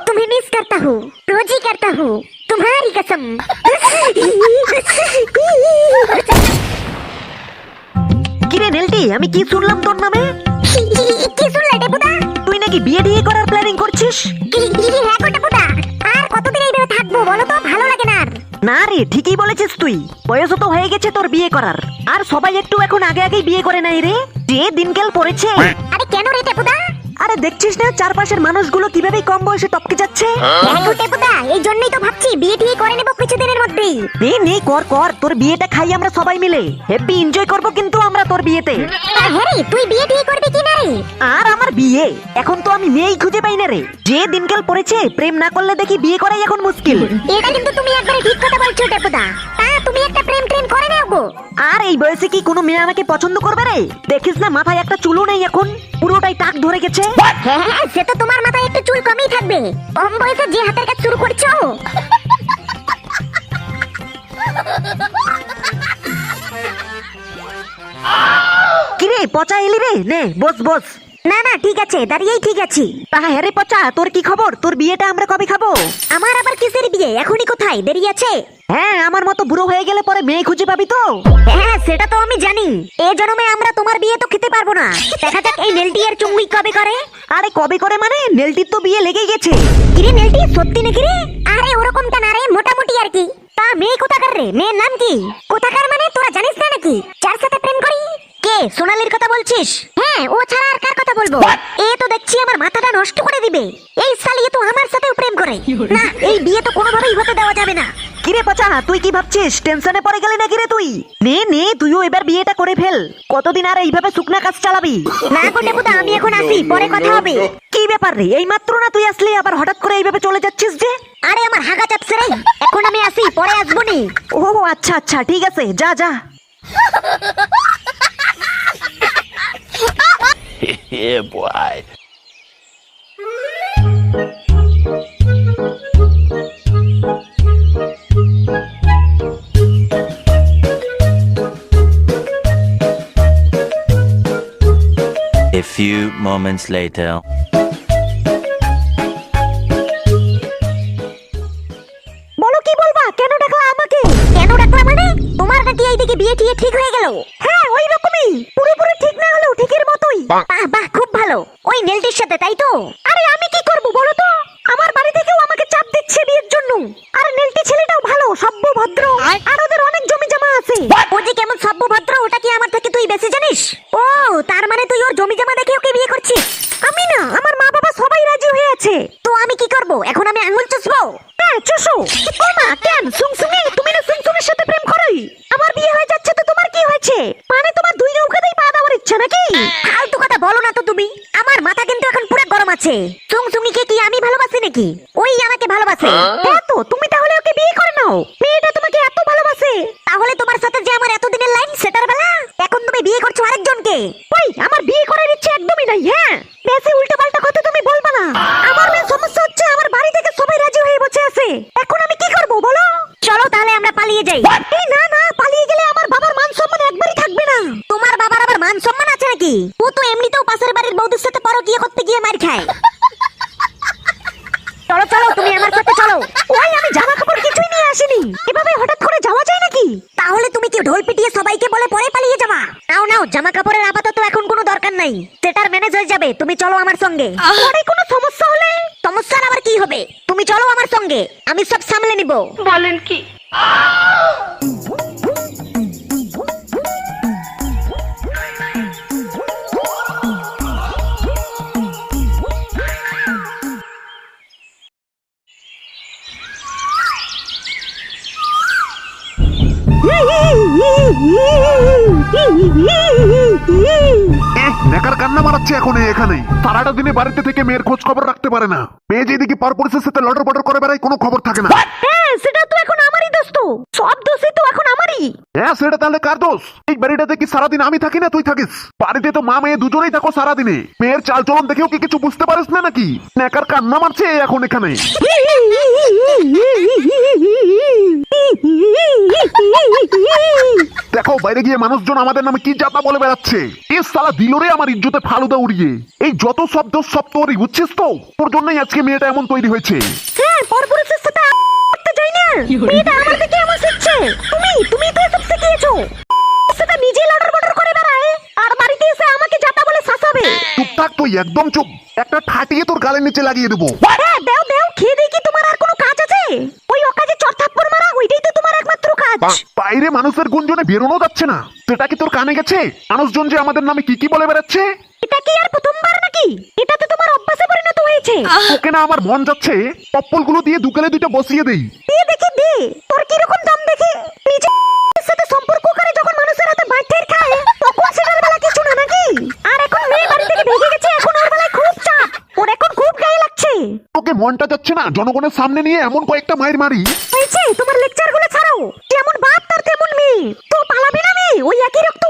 तुम्हें मिस करता हूँ रोज ही करता हूँ तुम्हारी कसम কিরে নেলটি আমি কি শুনলাম তোর নামে কি শুনলে টেপুদা তুই নাকি বিয়ে টিয়ে করার প্ল্যানিং করছিস কি কি হ্যাঁ গো টেপুদা আর কতদিন এইভাবে থাকবো বলো তো ভালো লাগে না আর না রে ঠিকই বলেছিস তুই বয়স তো হয়ে গেছে তোর বিয়ে করার আর সবাই একটু এখন আগে আগেই বিয়ে করে নাই রে যে দিনকাল পড়েছে আরে কেন রে টেপুদা আরে দেখছিস না চারপাশের মানুষগুলো কীভাবে কম বয়সে টপকে যাচ্ছে? হ্যাঁ? টেপুদা এই জন্যই তো ভাবছি বিয়ে টিয়ে করে নেব কিছুদিনের মধ্যেই। নে নে কর কর তোর বিয়েটা খাই আমরা সবাই মিলে। হ্যাপি এনজয় করব কিন্তু আমরা তোর বিয়েতে। হ্যাঁ তুই বিয়ে টিয়ে করবি কি না রে? আর আমার বিয়ে? এখন তো আমি মেয়েই খুঁজে পাই না রে। যে দিনকাল পড়েছে প্রেম না করলে দেখি বিয়ে করাই এখন মুশকিল। এটা কিন্তু তুমি একবারে ঠিক কথা বলছো টেপুদা তা তুমি একটা প্রেম প্রেম করে নাও গো। আর এই বয়সে কি কোনো মেয়ে আমাকে পছন্দ করবে রে? দেখিস না মাথায় একটা চুলও নেই এখন। পুরোটাই টাক ধরে গেছে। হ্যাঁ হ্যাঁ সে তো তোমার মাথায় একটু চুল কমই থাকবে। কম বয়সে যে হাতের কাজ শুরু করছ। কিরে পচা এলি রে? নে বস বস। না না ঠিক আছে দাঁড়িয়েই ঠিক আছি। তাহা হ্যাঁ রে পচা তোর কি খবর? তোর বিয়েটা আমরা কবে খাব? আমার আবার কিসের বিয়ে? এখনই কোথায়? দেরি আছে? হ্যাঁ আমার মতো বুড়ো হয়ে গেলে পরে মেয়ে খুঁজে পাবি তো। হ্যাঁ সেটা তো আমি জানি। এই জন্মে আমরা তোমার বিয়ে তো খেতে পারব না। দেখা যাক এই নেলটি আর চুমুই কবে করে। আরে কবে করে মানে? নেলটির তো বিয়ে লেগে গেছে। কিরে নেলটি সত্যি নাকি রে? আরে ওরকমটা না রে মোটামুটি আর কি। তা মেয়ে কোথাকার রে? মেয়ের নাম কি? কোথাকার মানে তোরা জানিস না নাকি? যার সাথে প্রেম করি কে? সোনালির কথা বলছিস? হ্যাঁ ও ছাড়া আর কার কথা বলব? এ তো দেখছি আমার মাথাটা নষ্ট করে দিবে। এই সালিয়ে তো আমার সাথেও প্রেম করে। না এই বিয়ে তো কোনোভাবেই হতে দেওয়া যাবে না। কিরে পচা তুই কি ভাবছিস? টেনশনে পড়ে গেলি নাকি রে তুই? নে নে তুইও এবার বিয়েটা করে ফেল। কতদিন আর এইভাবে শুকনা কাজ চালাবি? না কোটে পুতা আমি এখন আসি পরে কথা হবে। কি ব্যাপার রে? এই মাত্র না তুই আসলি আবার হঠাৎ করে এইভাবে চলে যাচ্ছিস যে? আরে আমার হাগা চাপছে রে। এখন আমি আসি পরে আসব নি। ও আচ্ছা আচ্ছা ঠিক আছে যা যা। yeah, boy. A few moments later. বলো কি বলবা কেন ডাকলা আমাকে কেন ডাকলা মানে তোমার নাকি এইদিকে বিয়ে টিয়ে ঠিক হয়ে গেল। হ্যাঁ ওই রকমই পুরোপুরি ঠিক না হলেও ঠিকের মতোই। বাহ। বাহ খুব ভালো। ওই নেলটির সাথে তাই তো? আরে আমি কি করব বলো তো? আমার বাড়ি থেকেও আমাকে চাপ দিচ্ছে বিয়ের জন্য। আর নেলটি ছেলেটাও ভালো সভ্য ভদ্র আর ওদের অনেক জমি জমা আছে ও যে কেমন সভ্য ভদ্র ওটা কি আমার থেকে তুই বেশি জানিস? ও তার মানে তুই ওর জমি জমা দেখে ওকে বিয়ে করছিস? আমি না আমার মা বাবা সবাই রাজি হয়ে আছে। তো আমি কি করব? এখন আমি আঙুল চুষবো? হ্যাঁ চুষো ও মা কেন সুংসুঙে তুমি না সুংসুঙের সাথে প্রেম করোই আমার বিয়ে হয়ে যাচ্ছে তো তোমার কি হয়েছে মানে তোমার দুই নৌকাতেই পা দেওয়ার ইচ্ছা নাকি ফালতু কথা বলো না তো তুমি আমার মাথা কিন্তু এখন পুরো গরম আছে। চুঙিকে কি আমি ভালোবাসি নাকি? ওই আমাকে ভালোবাসে। হ্যাঁ? তো তুমি তাহলে ওকে বিয়ে করে নাও। মেয়েটা তোমাকে এত ভালোবাসে। তাহলে তোমার সাথে যে আমার এতদিনের লাইন সেটার বেলা? এখন তুমি বিয়ে করছ আরেকজনকে। ওই আমার বিয়ে করার ইচ্ছে একদমই নাই হ্যাঁ? বেশি উল্টো পাল্টা কথা তুমি বলবা না। আমার মেয়ে সমস্যা হচ্ছে আমার বাড়ি থেকে সবাই রাজি হয়ে বসে আছে। এখন আমি কি করব বলো? চলো তাহলে আমরা পালিয়ে যাই। এই না না পালিয়ে গেলে আমার বাবার মান সম্মান একবারই থাকবে না। তোমার বাবার আবার মান সম্মান আছে নাকি? ও তো এমনিতেও পাশের বাড়ির বৌদির সাথে পরকিয়া করতে গিয়ে মার খায়। চলো চলো তুমি আমার সাথে চলো। ওই আমি জামা কাপড় কিছুই নিয়ে আসিনি। এভাবে হঠাৎ করে যাওয়া যায় নাকি? তাহলে তুমি কি ঢোল পিটিয়ে সবাইকে বলে পরে পালিয়ে যাবা। নাও নাও জামা কাপড়ের আপাতত এখন কোনো দরকার নাই। সেটার ম্যানেজ হয়ে যাবে। তুমি চলো আমার সঙ্গে। পরে কোনো সমস্যা হলে সমস্যার আবার কি হবে? তুমি চলো আমার সঙ্গে। আমি সব সামলে নিব। বলেন কি? নেকার কান্না মারাচ্ছে এখন এই এখানে সারাটা দিনে বাড়িতে থেকে মেয়ের খোঁজ খবর রাখতে পারে না। মেয়ে যেদিকে পর পুলিশের সাথে লটর বটর করে বেড়ায় কোনো খবর থাকে না। হ্যাঁ সেটা তো এখন আমারই দোষ তো সব দোষই তো এখন আমারই। হ্যাঁ সেটা তাহলে কার দোষ? বাড়িটাতে কি সারাদিন আমি থাকি না তুই থাকিস? বাড়িতে তো মা মেয়ে দুজনেই থাকো সারাদিনে। মেয়ের চাল চলন দেখেও কি কিছু বুঝতে পারিস না নাকি? নেকার কান্না মারছে এখন এখানে। দেখো বাইরে গিয়ে মানুষজন আমাদের নামে কি যাতা বলে বেড়াচ্ছে। এ সালা দিল রে আমার ইজ্জতে ফালুদা উড়িয়ে। এই যত শব্দ সব তোরই বুঝছিস তো? তোর জন্যই আজকে মেয়েটা এমন তৈরি হয়েছে। হ্যাঁ পরপুরুষের সাথে যাই না। মেয়েটা আমার থেকে এমন শিখছে তুমি তুমি তো এসব শিখিয়েছো। সেটা নিজেই লড়ার বর্ডার করে বেড়ায়। আর বাড়িতে এসে আমাকে যাতা বলে শাসাবে। চুপ থাক তুই একদম চুপ। একটা ঠাটিয়ে তোর গালের নিচে লাগিয়ে দেবো। হ্যাঁ দেও দেও খেয়ে দিয়ে কি তোমার আর কোনো কাজ আছে? ওই অকাজে চড়থাপ্পড় মারা ওইটাই তো তোমার একমাত্র কাজ। বাইরে মানুষের গুঞ্জনে বেরোনো যাচ্ছে না। সেটা কি তোর কানে গেছে? মানুষজন যে আমাদের নামে কি কি বলে বেড়াচ্ছে? এটা কি আর প্রথমবার নাকি? এটা তো তোমার অভ্যাসে পরিণত হয়েছে। ওকে না আমার মন যাচ্ছে পপ্পলগুলো দিয়ে দুকালে দুটো বসিয়ে দেই। দিয়ে দেখি দে। তোর কীরকম দাম দেখে নিজে সাথে সম্পর্ক করে যখন মানুষের হাতে বাইঠের খায় তখন সেটার বেলা কিছু না নাকি আর এখন মেয়ে বাড়ি থেকে ভেগে গেছে এখন ওর বেলায় খুব চাপ ওর এখন খুব গায়ে লাগছে তোকে মনটা যাচ্ছে না, জনগণের সামনে নিয়ে এমন কয়েকটা মায়ের মারি। তোমার লেকচারগুলো ছাড়াও, যেমন বাপ তার তেমন মেয়ে। তো পালাবে না মেয়ে, ওই একই রক্ত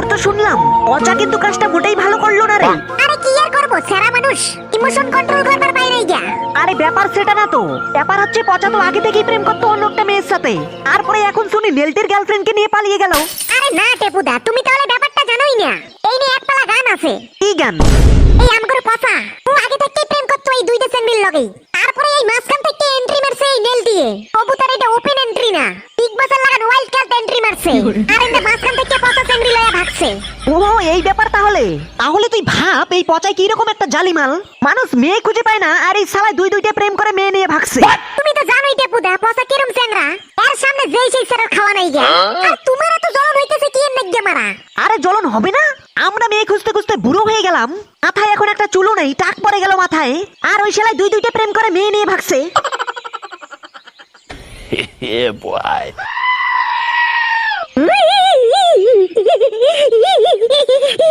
খবর তো শুনলাম অচা কিন্তু কাজটা মোটেই ভালো করল না রে। আরে কি আর করব সেরা মানুষ। ইমোশন কন্ট্রোল করবার বাইরে গিয়া। আরে ব্যাপার সেটা না তো। ব্যাপার হচ্ছে পচা তো আগে থেকেই প্রেম করতো অন্য একটা মেয়ের সাথে। তারপরে এখন শুনি নেলটির গার্লফ্রেন্ডকে নিয়ে পালিয়ে গেল। আরে না টেপুদা তুমি তাহলে ব্যাপারটা জানোই না। এই নিয়ে একপালা গান আছে। কি গান এই আমগর পচা ও আগে থেকেই প্রেম করতো এই দুইটা সেন্ডিল লগেই তারপরে এই মাঝখান থেকে এন্ট্রি মারছে এই নেল দিয়ে তবু তার এটা ওপেন এন্ট্রি না বিগ বসের লাগান ওয়াইল্ড কার্ড এন্ট্রি মারছে আর এন্ড মাঝখান থেকে পচা সেন্ডিল লয়া ভাগছে ও এই ব্যাপার তাহলে তাহলে তুই ভাব এই পচায় কি রকম একটা জালিমাল? মানুষ মেয়ে খুঁজে পায় না আর এই শালায় দুই দুইটা প্রেম করে মেয়ে নিয়ে ভাগছে। তুমি তো জানোই টেপুদা পচা কিরম চেংরা এর সামনে যেই সেই সেরার খাওয়া নাই গিয়া আর তোমার এত জ্বলন হইতেছে কি এর নাগ্যে মারা? আরে জ্বলন হবে না? আমরা মেয়ে খুঁজতে খুঁজতে বুড়ো হয়ে গেলাম। মাথায় এখন একটা চুলো নেই টাক পড়ে গেল মাথায়। আর ওই শালায় দুই দুইটা প্রেম করে মেয়ে নিয়ে ভাগছে। boy.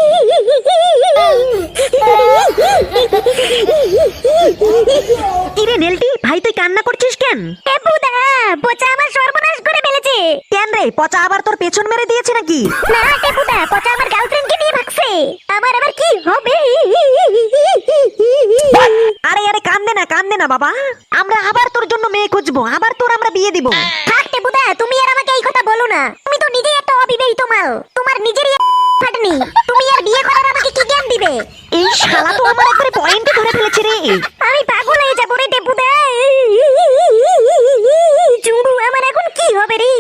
কিরে নেলটি ভাই তুই কান্না করছিস কেন? টেপুদা পচা আমার সর্বনাশ করে ফেলেছে। কেন রে পচা আবার তোর পেছন মেরে দিয়েছে নাকি? না টেপুদা পচা আমার গার্লফ্রেন্ডকে নিয়ে ভাগছে। আমার আবার কি হবে? আরে আরে কান্দে না কান্দে না বাবা। আমরা আবার তোর জন্য মেয়ে খুঁজবো আবার তোর আমরা বিয়ে দিব থাক টেপুদা তুমি আর আমাকে এই কথা বলো না তুমি তো নিজেই একটা অবিবাহিত মাল তোমার নিজেরই ফাটনি তুমি আর বিয়ে করার আমাকে কি জ্ঞান দিবে এই শালা তো আমার একবারে ধরে রে। আমি পাগল হয়ে যাব রে টেপুদা চুম্বু আমার এখন কি হবে রে?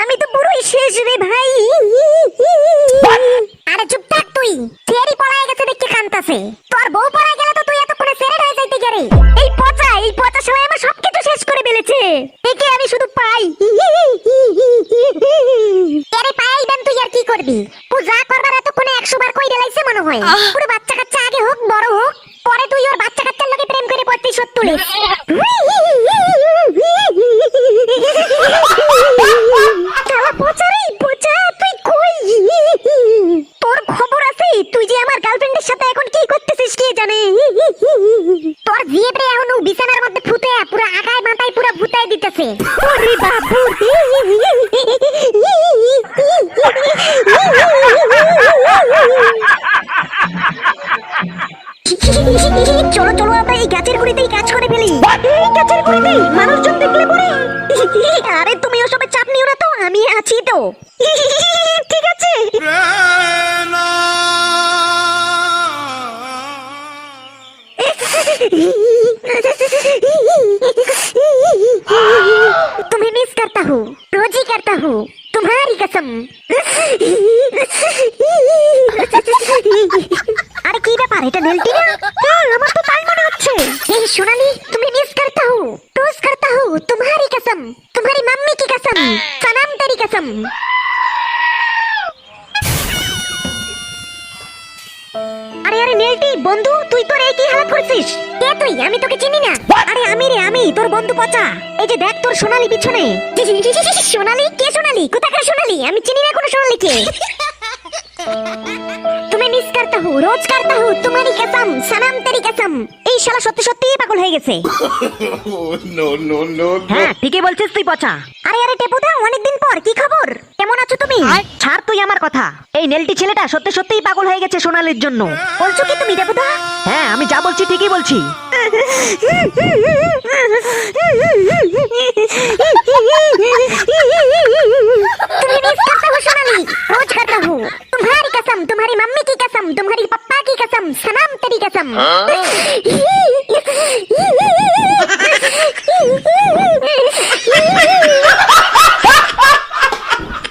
আমি তো পুরোই শেষ রে ভাই। আরে চুপ থাক তুই। ফেরি পলায় গেছে দেখতে কান্তাছে। তোর বউ পলায় গেলে তো তুই এতক্ষণে সেরেট হয়ে যাইতে গেরে এই পচা এই পচা সময় আমার সবকিছু শেষ করে ফেলেছে। একে আমি শুধু পাই। আরে পাই দেন তুই আর কি করবি? পূজা করবার এতক্ষণে একশো বার কই লাইছে মনে হয়। পুরো বাচ্চা কাচ্চা আগে হোক বড় হোক পরে তুই ওর বাচ্চা কাচ্চার লগে প্রেম করে প্রতিশোধ তুলিস শালা পচা রে, পচা, তুই কই? তোর খবর আছে তুই যে আমার গার্লফ্রেন্ডের সাথে এখন কি করতেছিস কে জানে তোর জিয়ে রে এখন ও বিছানার মধ্যে ফুটে পুরো আগায় মাথায় পুরো ভুতাই দিতেছে ওরে বাবু চলো চলো আমরা এই গাছের গুড়িতেই কাজ করে ফেলি। এই গাছের গুড়িতে মানুষজন দেখলে পরে? আরে তুমি ওসবে চাপ নিও না তো আমি আছি তো। ঠিক আছে। না নেলটি বন্ধু তুই তোর এই কি হালাত করছিস? কে তুই? আমি তোকে চিনি না। আরে আমি রে আমি তোর বন্ধু পচা। এই যে দেখ তোর সোনালি পিছনে। সোনালি? কে সোনালি? কোথাকার সোনালি? আমি চিনি না কোনো সোনালি কে। তুমি मिस करता हूँ रोज करता हूँ तुम्हारी कसम सनम तेरी এই শালা সত্যি সত্যি পাগল হয়ে গেছে। নো নো নো হ্যাঁ ঠিকই বলছিস তুই পচা। আরে আরে টেপুদা অনেকদিন পর কি খবর? কেমন আছো তুমি ছাড় তুই আমার কথা এই নেলটি ছেলেটা সত্যি সত্যিই পাগল হয়ে গেছে সোনালির জন্য বলছো কি তুমি টেপুদা হ্যাঁ আমি যা বলছি ঠিকই বলছি तुम्हें मिस करता हूँ सोनाली रोज करता हूँ तुम्हारी कसम तुम्हारी मम्मी की कसम तुम्हारी पप्पा की कसम सनम तेरी कसम